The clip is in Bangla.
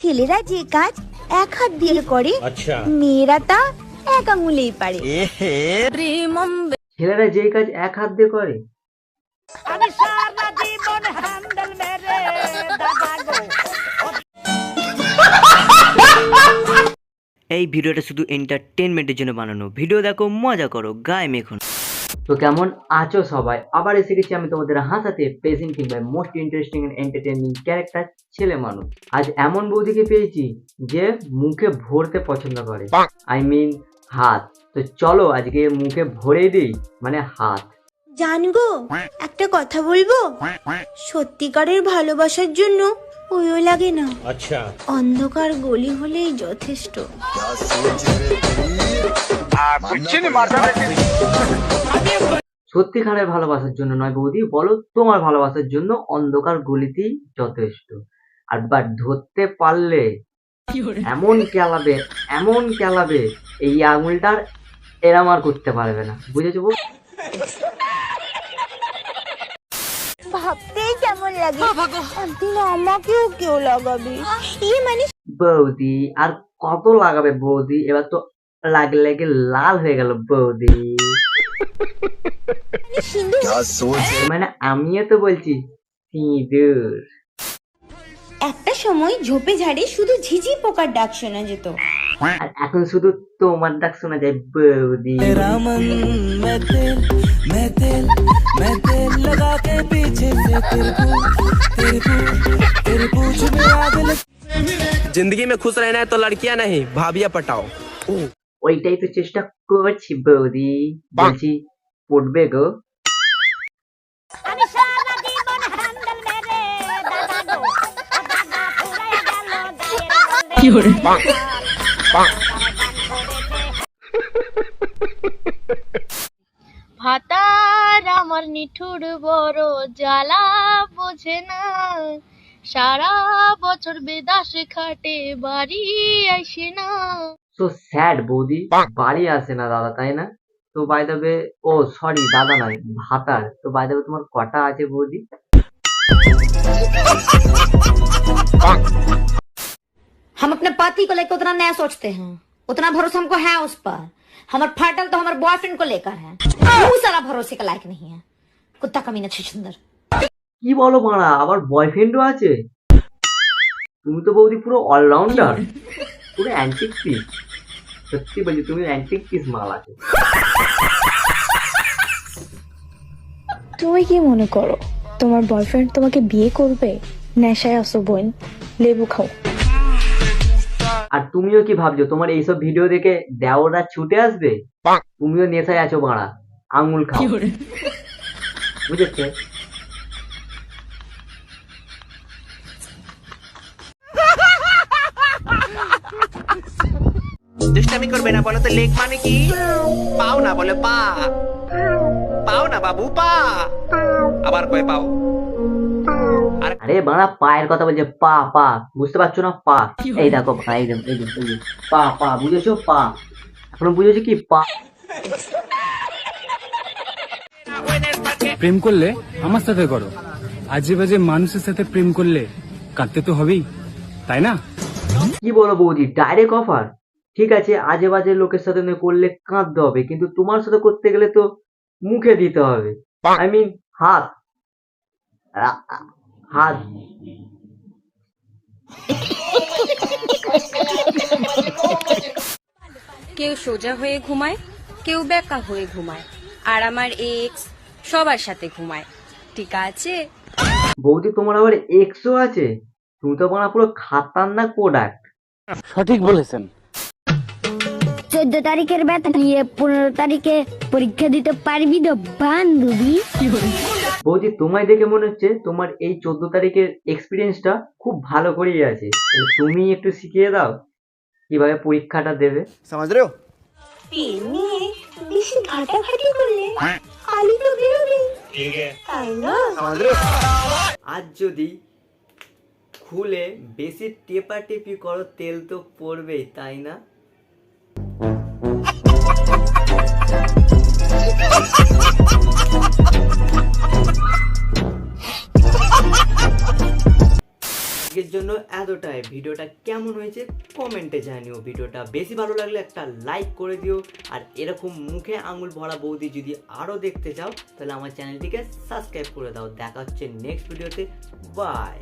ছেলেরা যে কাজ এক হাত দিয়ে করে আচ্ছা। মেয়েরা তা এক আঙুলেই পারে। ছেলেরা যে কাজ এক হাত দিয়ে করে এই ভিডিওটা শুধু এন্টারটেনমেন্টের জন্য বানানো। ভিডিও দেখো মজা করো গায়ে মেখো তো কেমন আছো সবাই? আবার এসে গেছি আমি তোমাদের হাসাতে পেজিং কিংবা most interesting and entertaining character ছেলে মানুষ। আজ এমন বৌদিকে পেয়েছি যে মুখে ভরতে পছন্দ করে। আই মিন হাত। তো চলো আজকে মুখে ভরে দিই মানে হাত। জানগো একটা কথা বলব? সত্যিকারের ভালোবাসার জন্য ওইও লাগে না। আচ্ছা। অন্ধকার গলি হলেই যথেষ্ট। সত্যিকারের ভালোবাসার জন্য নয় বৌদি বলো তোমার ভালোবাসার জন্য অন্ধকার গলিতেই যথেষ্ট। আর বাট ধরতে পারলে এমন কেলাবে এমন কেলাবে এই আঙুলটার এরাম আর করতে পারবে না। বুঝেছ বৌ? ভাবতেই কেমন লাগে। আমাকেও কেউ লাগাবে। ইয়ে মানে বৌদি আর কত লাগাবে বৌদি? এবার তো লাগে লাগে লাল হয়ে গেল বৌদি। মানে আমিও তো বলছি সিঁদুর একটা সময় ঝোপে ঝাড়ে শুধু ঝিঝি পোকার ডাক শোনা যেত আর এখন শুধু তোমার ডাক শোনা যায় বৌদি जिंदगी में खुश रहना है तो लड़कियां नहीं भाभियां पटाओ ওইটাই তো চেষ্টা করছি বৌদি বলছি পড়বে গো। ভাতার আমার নিঠুর বড় জ্বালা বোঝে না। সারা বছর বেদাস খাটে বাড়ি আসে না। সো স্যাড বৌদি বাড়ি আসে না দাদা তাই না? তো বাই দেবে ও সরি দাদা নয় ভাতার তো বাই দেবে তোমার কটা আছে বৌদি हम अपने पति को लेकर उतना नया सोचते हैं उतना भरोसा हमको है उस पर हमारे फाटल तो हमारे बॉयफ्रेंड को लेकर है वो सारा भरोसे का लायक नहीं है कुत्ता कमीना सुंदर কি বলো মারা আবার বয়ফ্রেন্ডও আছে তুমি তো বৌদি পুরো অলরাউন্ডার পুরো অ্যান্টিক পিস সত্যি বলছি তুমি অ্যান্টিক পিস মাল আছে তুমি কি মনে করো তোমার বয়ফ্রেন্ড তোমাকে বিয়ে করবে? নেশায় আসো বোন লেবু খাও। আর তুমিও কি ভাবছ তোমার এইসব ভিডিও দেখে দেওরা ছুটে আসবে? তুমিও নেশায় আছো মারা আঙুল খাও। বুঝেছে? দুষ্টামি করবে না বলো তো লেগ মানে কি? পাও না বলে পা পাও না বাবু পা। আবার কয় পাও? আরে বাড়া পায়ের কথা বলছে পা পা। বুঝতে পারছ না? পা। এই দেখো দেখো। পা পা বুঝেছ? পা। এখনও বুঝেছ কি? পা। প্রেম করলে আমার সাথে করো। আজে বাজে মানুষের সাথে প্রেম করলে কাঁদতে তো হবেই তাই না? কি বলো বৌদি ডাইরেক্ট অফার ঠিক আছে আজে বাজে লোকের সাথে করলে কাঁদতে হবে কিন্তু তোমার সাথে করতে গেলে তো মুখে দিতে হবে। আই মিন হাত। হাত। কেউ সোজা হয়ে ঘুমায় কেউ বেকা হয়ে ঘুমায় আর আমার এক্স সবার সাথে ঘুমায়। ঠিক আছে? বৌদি তোমার আবার এক্সও আছে? তুমি তো মানে পুরো খাতারনাক প্রোডাক্ট সঠিক বলেছেন। চোদ্দ তারিখের বেতন নিয়ে পনেরো তারিখে পরীক্ষা দিতে পারবি তো বান্ধবী? বৌদি তোমায় দেখে মনে হচ্ছে তোমার এই চোদ্দ তারিখের এক্সপিরিয়েন্সটা খুব ভালো করেই আছে। তুমি একটু শিখিয়ে দাও কীভাবে পরীক্ষাটা দেবে। বেশি ঘাটাঘাটি করলে আলু তো বেরোবে। তাই না? আজ যদি খুলে বেশি টেপাটেপি করো তেল তো পড়বেই তাই না? এতটাই। ভিডিওটা কেমন হয়েছে কমেন্টে জানিও। ভিডিওটা বেশি ভালো লাগলে একটা লাইক করে দিও। আর এরকম মুখে আঙুল ভরা বৌদি যদি আরও দেখতে চাও, তাহলে আমার চ্যানেলটিকে সাবস্ক্রাইব করে দাও। দেখা হচ্ছে নেক্সট ভিডিওতে বাই